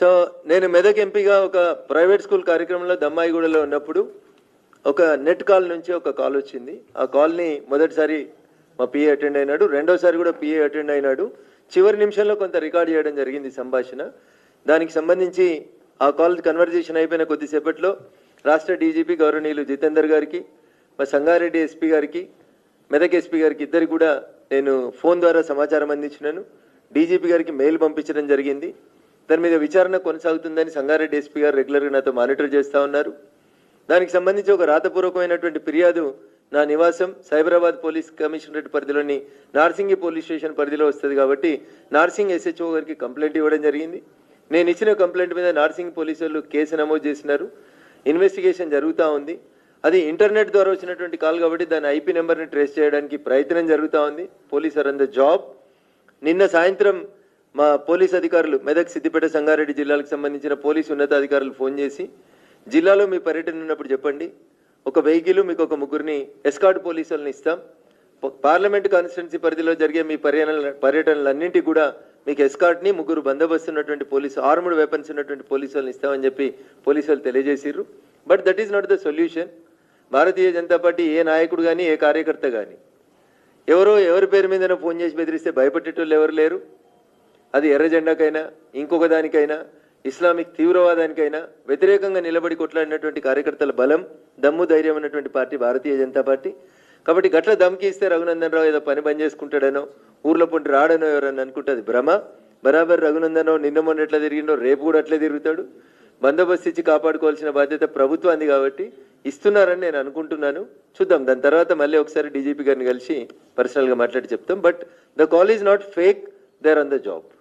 So నేను మెదక్ ఎంపీగా ఒక ప్రైవేట్ స్కూల్ కార్యక్రమంలో దమ్మాయిగూడలో ఉన్నప్పుడు ఒక నెట్ కాల్ నుంచి ఒక కాల్ వచ్చింది. ఆ కాల్ని మొదటిసారి మా పిఏ అటెండ్ అయినాడు. రెండోసారి కూడా పిఏ అటెండ్ అయినాడు. చివరి నిమిషంలో కొంత రికార్డ్ చేయడం జరిగింది సంభాషణ. దానికి సంబంధించి ఆ కాల్ కన్వర్జేషన్ అయిపోయిన కొద్దిసేపట్లో రాష్ట్ర డీజీపీ గౌరవనీయులు జితేందర్ గారికి మా సంగారెడ్డి ఎస్పీ గారికి మెదక్ ఎస్పీ గారికి ఇద్దరు కూడా నేను ఫోన్ ద్వారా సమాచారం అందించినాను. డీజీపీ గారికి మెయిల్ పంపించడం జరిగింది. దాని మీద విచారణ కొనసాగుతుందని సంగారెడ్డి ఎస్పీ గారు రెగ్యులర్గా నాతో మానిటర్ చేస్తూ ఉన్నారు. దానికి సంబంధించి ఒక రాతపూర్వకమైనటువంటి ఫిర్యాదు నా నివాసం సైబరాబాద్ పోలీస్ కమిషనరేట్ పరిధిలోని నార్సింగి పోలీస్ స్టేషన్ పరిధిలో వస్తుంది కాబట్టి నార్సింగ్ ఎస్హెచ్ఓ గారికి కంప్లైంట్ ఇవ్వడం జరిగింది. నేను ఇచ్చిన కంప్లైంట్ మీద నార్సింగ్ పోలీసులు కేసు నమోదు చేసినారు. ఇన్వెస్టిగేషన్ జరుగుతూ ఉంది. అది ఇంటర్నెట్ ద్వారా వచ్చినటువంటి కాల్ కాబట్టి దాని ఐపీ నెంబర్ని ట్రేస్ చేయడానికి ప్రయత్నం జరుగుతూ ఉంది. Police are on the job. నిన్న సాయంత్రం మా పోలీస్ అధికారులు మెదక్ సిద్దిపేట సంగారెడ్డి జిల్లాలకు సంబంధించిన పోలీస్ ఉన్నతాధికారులు ఫోన్ చేసి జిల్లాలో మీ పర్యటన ఉన్నప్పుడు చెప్పండి. ఒక వెహికల్ మీకు ఒక ముగ్గురిని ఎస్కాట్ పోలీసులను ఇస్తాం. పార్లమెంట్ కాన్స్టిట్యున్సీ పరిధిలో జరిగే మీ పర్యటన పర్యటనలన్నింటికి కూడా మీకు ఎస్కాట్ని ముగ్గురు బందోబస్తు ఉన్నటువంటి పోలీసు ఆర్ముడ్ వెపన్స్ ఉన్నటువంటి పోలీసులను ఇస్తామని చెప్పి పోలీసులు వాళ్ళు తెలియజేసిర్రు. But that is not the solution. Bharatiya Janata Party ఏ నాయకుడు కానీ ఏ కార్యకర్త కానీ ఎవరో ఎవరి పేరు మీదైనా ఫోన్ చేసి బెదిరిస్తే భయపడేటోళ్ళు ఎవరు లేరు. అది ఎర్ర జెండాకైనా ఇంకొక దానికైనా ఇస్లామిక్ తీవ్రవాదానికైనా వ్యతిరేకంగా నిలబడి కొట్లాడినటువంటి కార్యకర్తల బలం దమ్ము ధైర్యం ఉన్నటువంటి పార్టీ భారతీయ జనతా పార్టీ. కాబట్టి గట్ల దమ్కి ఇస్తే రఘునందన్ రావు ఏదో పని పని చేసుకుంటాడనో ఊర్లో పొంటి రాడనో ఎవరన్నా అనుకుంటే అది భ్రమ. బరాబర్ రఘునందన్ రావు నిన్న మొన్న ఎట్లా తిరిగిండో రేపు కూడా అట్లే తిరుగుతాడు. బందోబస్తు ఇచ్చి కాపాడుకోవాల్సిన బాధ్యత ప్రభుత్వాన్ని కాబట్టి ఇస్తున్నారని నేను అనుకుంటున్నాను. చూద్దాం దాని తర్వాత మళ్ళీ ఒకసారి డీజీపీ గారిని కలిసి పర్సనల్గా మాట్లాడి చెప్తాం. But the call is not fake there on the job